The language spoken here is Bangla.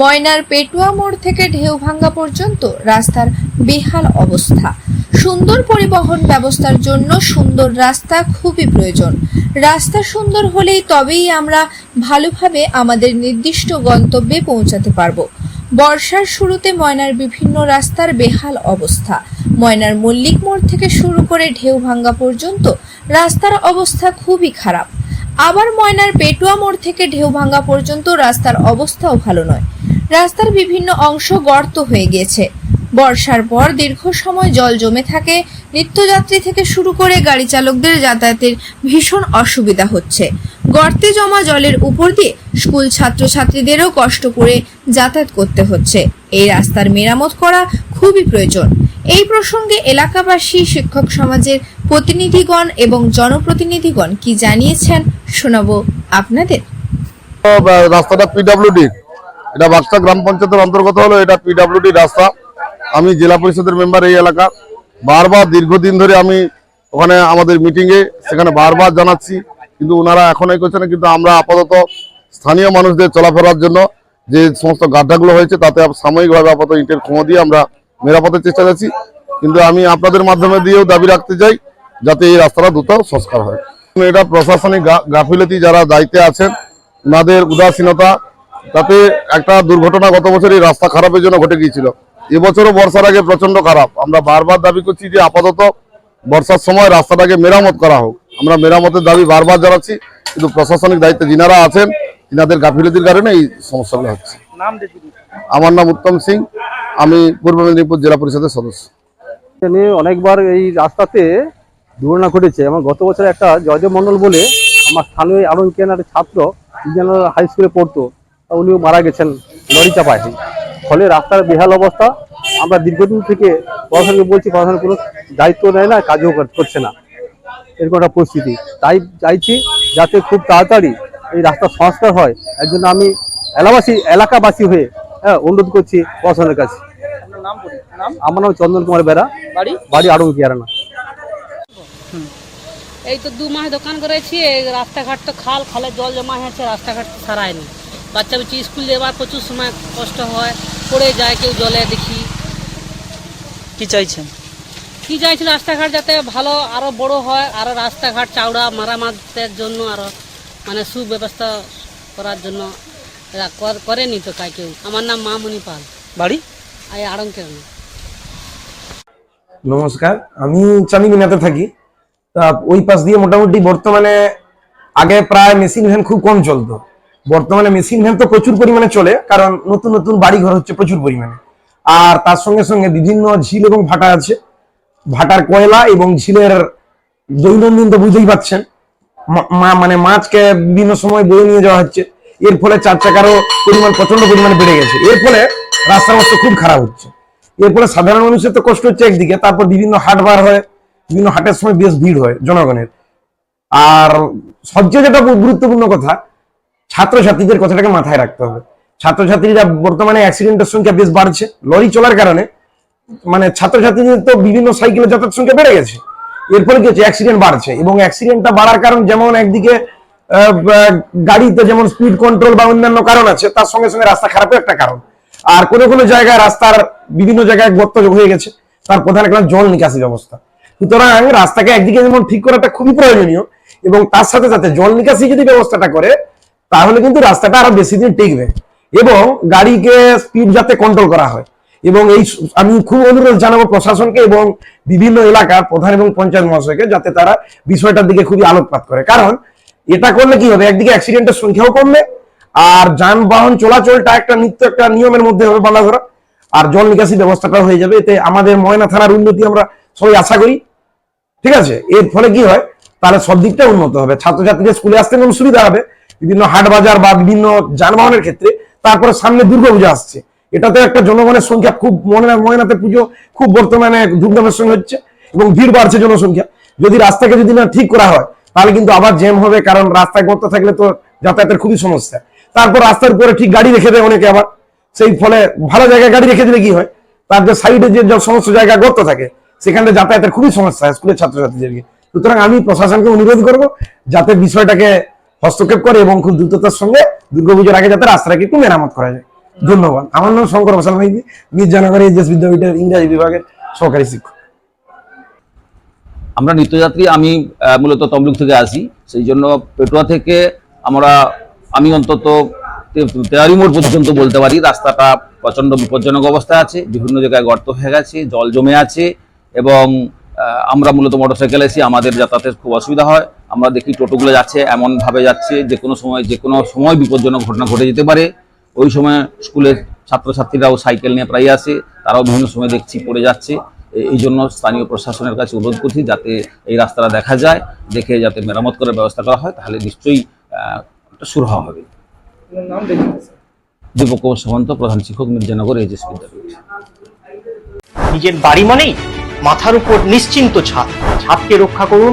ময়নার পেটুয়া মোড় থেকে ঢেউ ভাঙ্গা পর্যন্ত রাস্তার বেহাল অবস্থা। সুন্দর পরিবহন ব্যবস্থার জন্য সুন্দর রাস্তা খুবই প্রয়োজন। রাস্তা সুন্দর হলেই তবেই আমরা ভালোভাবে আমাদের নির্দিষ্ট গন্তব্যে পৌঁছাতে পারব। বর্ষার শুরুতে ময়নার বিভিন্ন রাস্তার বেহাল অবস্থা। ময়নার মল্লিক মোড় থেকে শুরু করে ঢেউভাঙ্গা পর্যন্ত রাস্তার অবস্থা খুবই খারাপ। আবার ময়নার পেটুয়া মোড় থেকে ঢেউভাঙ্গা পর্যন্ত রাস্তার অবস্থাও ভালো নয়। রাস্তার বিভিন্ন অংশ গর্ত হয়ে গিয়েছে। বর্ষার পর দীর্ঘ সময় জল জমে থাকে, নিত্যযাত্রী থেকে শুরু করে গাড়ি চালকদের যাতায়াতের ভীষণ অসুবিধা হচ্ছে। গর্তে জমা জলের উপর দিয়ে স্কুল ছাত্রছাত্রীদেরও কষ্ট করে যাতায়াত করতে হচ্ছে। এই রাস্তার মেরামত করা খুবই প্রয়োজন। এই প্রসঙ্গে এলাকাবাসী, শিক্ষক সমাজের প্রতিনিধিগণ এবং জনপ্রতিনিধিগণ কি জানিয়েছেন শোনাবো আপনাদের। রাস্তাটা পিডাব্লিউডি এটা বাক্সা গ্রাম পঞ্চায়েতের অন্তর্গত হলো, এটা পিডাব্লিউডি রাস্তা। আমি জেলা পরিষদের মেম্বার এই এলাকা। বারবার দীর্ঘদিন ধরে আমি ওখানে আমাদের মিটিংয়ে সেখানে বারবার জানাচ্ছি, কিন্তু ওনারা এখনই করছে না কিন্তু আমরা আপাতত স্থানীয় মানুষদের চলাফেরার জন্য যে সমস্ত গাড্ডাগুলো হয়েছে, তাতে সাময়িকভাবে আপাতত ইটের খোঁয়া দিয়ে আমরা মেরামতের চেষ্টা করছি কিন্তু আমি আপনাদের মাধ্যমে দিয়েও দাবি রাখতে চাই, যাতে এই রাস্তাটা দ্রুত সংস্কার হয়। এটা প্রশাসনিক গাফিলতি যারা দায়িত্বে আছেন, ওনাদের উদাসীনতা তাতে একটা দুর্ঘটনা গত বছর এই রাস্তা খারাপের জন্য ঘটে গিয়েছিল। এবছরও বর্ষার আগে প্রচণ্ড খারাপ। আমরা বারবার দাবি করছি যে আপাতত বর্ষার সময় রাস্তাটাকে মেরামত করা হোক। আমরা মেরামতের দাবি বারবার জানাচ্ছি কিন্তু প্রশাসনিক দায়িত্বে যিনারা আছেন তিনাদের গাফিলতির কারণে এই সমস্যাগুলো হচ্ছে। আমার নাম উত্তম সিং আমি পূর্ব মেদিনীপুর জেলা পরিষদের সদস্য। এখানে অনেকবার এই রাস্তাতে দুর্ঘটনা ঘটেছে। আমার গত বছর একটা জয়দেব মন্ডল বলে আমার স্থানীয় আলম কেনার ছাত্র হাই স্কুলে পড়তো উনিও মারা গেছেন লরি চাপায়। ফলে রাস্তার বেহাল অবস্থা আমরা দীর্ঘদিন থেকে প্রশাসনকে বলছি প্রশাসন কোনো দায়িত্ব নেয় না কাজও করছে না। এরকম একটা পরিস্থিতি। তাই চাইছি যাতে খুব তাড়াতাড়ি এই রাস্তা সংস্কার হয়। এর জন্য আমি এলাকাবাসী এলাকাবাসী হয়ে হ্যাঁ অনুরোধ করছি প্রশাসনের কাছে। নাম আমার নাম চন্দন কুমার বাড়ি? বাড়ি আড়ং কিয়ারানা এই তো দু মাস দোকান করেছি রাস্তাঘাট তো খাল খালে জল জমা হয়েছে রাস্তাঘাট সারায়নি। বাচ্চা বুচ্চি স্কুল যাওয়ার প্রচুর সময় কষ্ট হয় পড়ে যায় কেউ জলে দেখি। কি চাইছেন? কি চাইছিল রাস্তাঘাট যাতে ভালো আরও বড় হয় আরও রাস্তাঘাট চাওড়া মারামাতের জন্য আরও মানে সুব্যবস্থা করার জন্য করেনি তো কাই কেউ। আমার নাম মামনি পাল। বাড়ি? আর আড়ঙ্কের নমস্কার আমি চাঁদিমিনাতে থাকি। তা ওই পাশ দিয়ে মোটামুটি বর্তমানে আগে প্রায় মেশিন ভ্যান খুব কম চলতো। বর্তমানে মেশিন ভ্যান তো প্রচুর পরিমাণে চলে, কারণ নতুন নতুন বাড়ি ঘর হচ্ছে প্রচুর পরিমাণে। আর তার সঙ্গে সঙ্গে বিভিন্ন ঝিল এবং ভাটা আছে। ভাটার কয়লা এবং ঝিলের দৈনন্দিন তো বুঝতেই পাচ্ছেন। মানে মাছকে বিভিন্ন সময় বয়ে নিয়ে যাওয়া হচ্ছে। এর ফলে চার চাকারও পরিমাণ প্রচণ্ড পরিমাণে বেড়ে গেছে। এর ফলে রাস্তার অবস্থা খুব খারাপ হচ্ছে। এর ফলে সাধারণ মানুষের তো কষ্ট হচ্ছে একদিকে, তারপর বিভিন্ন হাট বার হয়, বিভিন্ন হাটের সময় বেশ ভিড় হয় জনগণের। আর সবচেয়ে যেটা গুরুত্বপূর্ণ কথা ছাত্রছাত্রীদের কথাটাকে মাথায় রাখতে হবে। ছাত্রছাত্রীরা বর্তমানে অ্যাক্সিডেন্টের সংখ্যা বেশ বাড়ছে। লরি চলার কারণে মানে ছাত্রছাত্রীদের তো বিভিন্ন সাইকেলের যাতায়াত সংখ্যা বেড়ে গেছে। এর ফলে কি হচ্ছে? অ্যাক্সিডেন্ট বাড়ছে এবং অ্যাক্সিডেন্টটা বাড়ার কারণ যেমন একদিকে গাড়িতে যেমন স্পিড কন্ট্রোল বা অন্যান্য কারণ আছে, তার সঙ্গে সঙ্গে রাস্তা খারাপও একটা কারণ। আর কোনো কোনো জায়গায় রাস্তার বিভিন্ন জায়গায় গর্ত হয়ে গেছে, তার প্রধান একটা জল নিকাশি ব্যবস্থা সুতরাং রাস্তাকে একদিকে যেমন ঠিক করাটা খুবই প্রয়োজনীয় এবং তার সাথে সাথে জল নিকাশি যদি ব্যবস্থাটা করে তাহলে কিন্তু রাস্তাটা আরও বেশি দিন টিকবে। এবং গাড়িকে স্পিড যাতে কন্ট্রোল করা হয়। এবং এই আমি খুব অনুরোধ জানাব প্রশাসনকে এবং বিভিন্ন এলাকার প্রধান এবং পঞ্চায়েত মহাশয়কে যাতে তারা বিষয়টার দিকে খুবই আলোকপাত করে। কারণ এটা করলে কি হবে? একদিকে অ্যাক্সিডেন্টের সংখ্যাও কমবে, আর যানবাহন চলাচলটা একটা নিত্য একটা নিয়মের মধ্যে হবে বাঁধা ধরা। আর জল নিকাশি ব্যবস্থাটা হয়ে যাবে। এতে আমাদের ময়না থানার উন্নতি আমরা সবাই আশা করি। ঠিক আছে? এর ফলে কি হয়? তাহলে সব দিকটা উন্নত হবে। ছাত্রছাত্রীদের স্কুলে আসতে কোনো সুবিধা হবে। বিভিন্ন হাট বাজার বা বিভিন্ন যানবাহনের ক্ষেত্রে তারপরে সামনে দুর্গাপূজা আসছে। এটাতে একটা জনগণের সংখ্যা খুব মনে ময়নাতে পুজো খুব বর্তমানে ধুমধামের সঙ্গে হচ্ছে এবং ভিড় বাড়ছে জনসংখ্যা। যদি রাস্তাকে যদি না ঠিক করা হয়, তাহলে কিন্তু আবার জ্যাম হবে, কারণ রাস্তায় গর্ত থাকলে তো যাতায়াতের খুবই সমস্যা। তারপর রাস্তার উপরে ঠিক গাড়ি রেখে দেয় অনেকে আবার। সেই ফলে ভালো জায়গায় গাড়ি রেখে দিলে কি হয়? তার যে সাইডে যে সমস্ত জায়গা গর্ত থাকে, সেখানে যাতায়াতের খুবই সমস্যা হয় স্কুলের ছাত্রছাত্রীদেরকে। সুতরাং আমি প্রশাসনকে অনুরোধ করব, যাতে বিষয়টাকে হস্তক্ষেপ করে এবং খুব দ্রুততার সঙ্গে দুর্গাপুজোর আগে যাতে রাস্তাটাকে একটু মেরামত করা যায়। ধন্যবাদ। আমার নাম শঙ্কর মশাল মাইতি, মির্জানগর এজেস বিদ্যাপীঠের ইংরাজি বিভাগের সহকারী শিক্ষক। আমরা নিত্যযাত্রী, আমি মূলত তমলুক থেকে আসি। সেই জন্য পেটুয়া থেকে আমরা, আমি অন্তত তেয়ারি মোড় পর্যন্ত বলতে পারি, রাস্তাটা প্রচণ্ড বিপজ্জনক অবস্থায় আছে, বিভিন্ন জায়গায় গর্ত হয়ে গেছে, জল জমে আছে এবং আমরা মূলত মোটরসাইকেল এসে আমাদের যাতায়াতের খুব অসুবিধা হয়। আমরা দেখি টোটোগুলো যাচ্ছে এমনভাবে যাচ্ছে যে কোনো সময় যে কোনো সময় বিপজ্জনক ঘটনা ঘটে যেতে পারে। ওই সময় স্কুলের ছাত্রছাত্রীরাও সাইকেল নিয়ে প্রায় আসে তারাও বিভিন্ন সময় দেখছি পড়ে যাচ্ছে। এই জন্য স্থানীয় প্রশাসনের কাছে অনুরোধ করছি যাতে এই রাস্তাটা দেখা যায় দেখে যাতে মেরামত করার ব্যবস্থা করা হয় তাহলে নিশ্চয়ই একটা সুরাহা হবে। দীপক কুমার সামন্ত প্রধান শিক্ষক মির্জানগর এইচএস বিদ্যাপীঠ। নিজের বাড়ি মানেই মাথার উপর নিশ্চিন্ত ছাদ। ছাদকে রক্ষা করুন